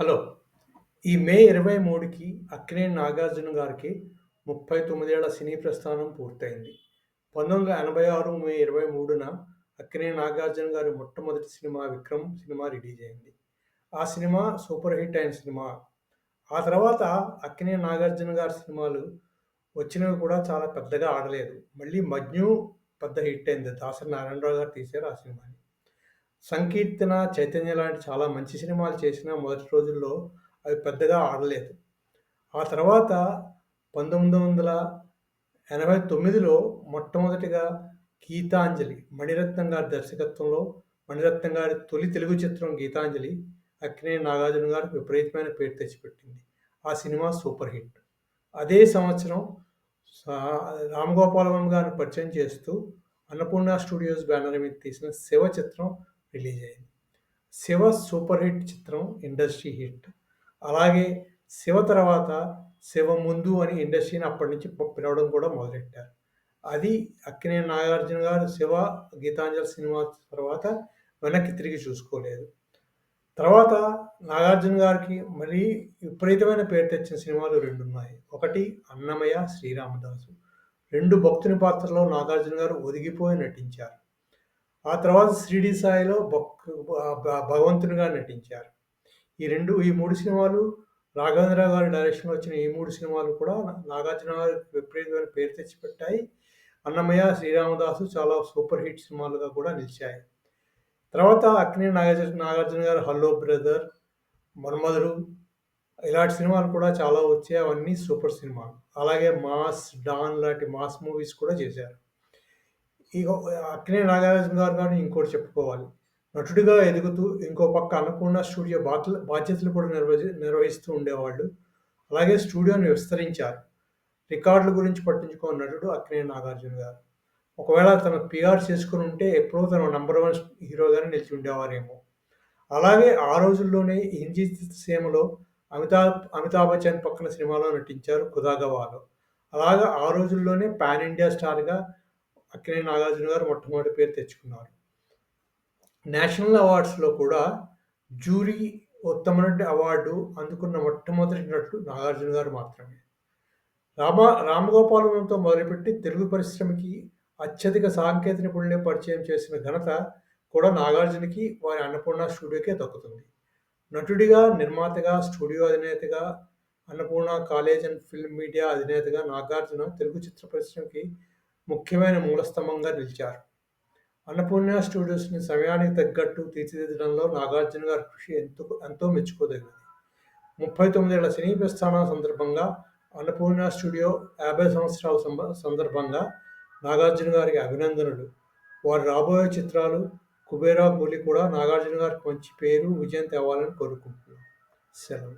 Hello! ఈ మే 23కి అక్కినేని నాగార్జున గారికి ముప్పై తొమ్మిదేళ్ళ సినీ ప్రస్థానం పూర్తయింది. 1986 మే 23న అక్కినేని నాగార్జున గారి మొట్టమొదటి సినిమా 'విక్రమ్' సినిమా రిలీజ్ అయింది ఆ సినిమా సూపర్ హిట్ అయిన సినిమా. ఆ తర్వాత అక్కినేని నాగార్జున గారి సినిమాలు వచ్చినవి కూడా చాలా పెద్దగా ఆడలేదు. మళ్ళీ 'మజ్ను' పెద్ద హిట్ అయింది. దాసరి నారాయణరావు గారు తీశారు ఆ సినిమాని. 'సంకీర్తన', 'చైతన్య' లాంటి చాలా మంచి సినిమాలు చేసినా మొదటి రోజుల్లో అవి పెద్దగా ఆడలేదు. ఆ తర్వాత 1989లో మొట్టమొదటిగా 'గీతాంజలి' మణిరత్నం గారి దర్శకత్వంలో మణిరత్నం గారి తొలి తెలుగు చిత్రం 'గీతాంజలి' అక్కినేని నాగార్జున గారికి విపరీతమైన పేరు తెచ్చిపెట్టింది. ఆ సినిమా సూపర్ హిట్. అదే సంవత్సరం సా రామ్ వర్మ గారిని పరిచయం చేస్తూ అన్నపూర్ణ స్టూడియోస్ బ్యానర్ మీద తీసిన 'శివ' చిత్రం రిలీజ్ అయింది 'శివ' సూపర్ హిట్ చిత్రం. Industry hit. అలాగే 'శివ' తర్వాత 'శివ ముందు' అని ఇండస్ట్రీని అప్పటినుంచి నుంచి పిలవడం కూడా మొదలెట్టారు. అది అక్కినే నాగార్జున గారు 'శివ', 'గీతాంజలి' సినిమా తర్వాత వెనక్కి తిరిగి చూసుకోలేదు. తర్వాత నాగార్జున గారికి మరీ విపరీతమైన పేరు తెచ్చిన సినిమాలు రెండు ఉన్నాయి ఒకటి 'అన్నమయ్య', 'శ్రీరామదాసు'. రెండు భక్తుని పాత్రలో నాగార్జున గారు ఒదిగిపోయి నటించారు. ఆ తర్వాత శ్రీడి సాయి'లో భగవంతునిగా నటించారు. ఈ రెండు ఈ మూడు సినిమాలు రాఘవేంద్రరావు గారి డైరెక్షన్‌లో వచ్చిన ఈ మూడు సినిమాలు కూడా నాగార్జున గారి విపరీతమైన పేరు తెచ్చిపెట్టాయి. 'అన్నమయ్య', 'శ్రీరామదాసు' చాలా సూపర్ హిట్ సినిమాలుగా కూడా నిలిచాయి. తర్వాత అక్కినే నాగార్జున నాగార్జున గారు 'హలో బ్రదర్', 'మన్మధుడు' ఇలాంటి సినిమాలు కూడా చాలా వచ్చాయి. అవన్నీ సూపర్ సినిమాలు. అలాగే 'మాస్', 'డాన్' లాంటి మాస్ మూవీస్ కూడా చేశారు. ఇక అక్కినేని నాగార్జున గారు కానీ ఇంకోటి చెప్పుకోవాలి. నటుడిగా ఎదుగుతూ ఇంకో పక్క అన్నపూర్ణ స్టూడియో బాధ్య బాధ్యతలు కూడా నిర్వహి నిర్వహిస్తూ ఉండేవాళ్ళు. అలాగే స్టూడియోను విస్తరించారు. రికార్డుల గురించి పట్టించుకున్న నటుడు అక్కినే నాగార్జున గారు. ఒకవేళ తన పిఆర్ చేసుకుని ఉంటే ఎప్పుడో తన నంబర్ వన్ హీరోగానే నిలిచి ఉండేవారేమో. అలాగే ఆ రోజుల్లోనే హిందీ సీమలో అమితాబ్ అమితాబ్ బచ్చన్ పక్కన సినిమాలో నటించారు 'ఖుదా గవాహ్'లో. అలాగా ఆ రోజుల్లోనే పాన్ ఇండియా స్టార్‌గా అక్కినే నాగార్జున గారు మొట్టమొదటి పేరు తెచ్చుకున్నారు. నేషనల్ అవార్డ్స్‌లో కూడా జ్యూరీ ఉత్తమ అవార్డు అందుకున్న మొట్టమొదటి నటుడు నాగార్జున గారు మాత్రమే. రామ రామగోపాల్ మొదలుపెట్టి తెలుగు పరిశ్రమకి అత్యధిక సాంకేతిక నిపుణుల్ని పరిచయం చేసిన ఘనత కూడా నాగార్జునకి, వారి అన్నపూర్ణ స్టూడియోకే దక్కుతుంది. నటుడిగా, నిర్మాతగా, studio అధినేతగా, Annapurna college and film media అధినేతగా Nagarjuna Telugu చిత్ర పరిశ్రమకి ముఖ్యమైన మూలస్తంభంగా నిలిచారు. అన్నపూర్ణ స్టూడియోస్‌ని సమయానికి తగ్గట్టు తీర్చిదిద్దడంలో నాగార్జున గారి కృషి ఎంతో ఎంతో మెచ్చుకోదగినది. ముప్పై తొమ్మిదేళ్ళ సినీ ప్రస్థానం సందర్భంగా అన్నపూర్ణ స్టూడియో 50 సంవత్సరాల సందర్భంగా నాగార్జున గారికి అభినందనలు. వారు రాబోయే చిత్రాలు 'కుబేరా', బోలి కూడా నాగార్జున గారికి మంచి పేరు, విజయం తేవాలని కోరుకుంటున్నాను సెలవు.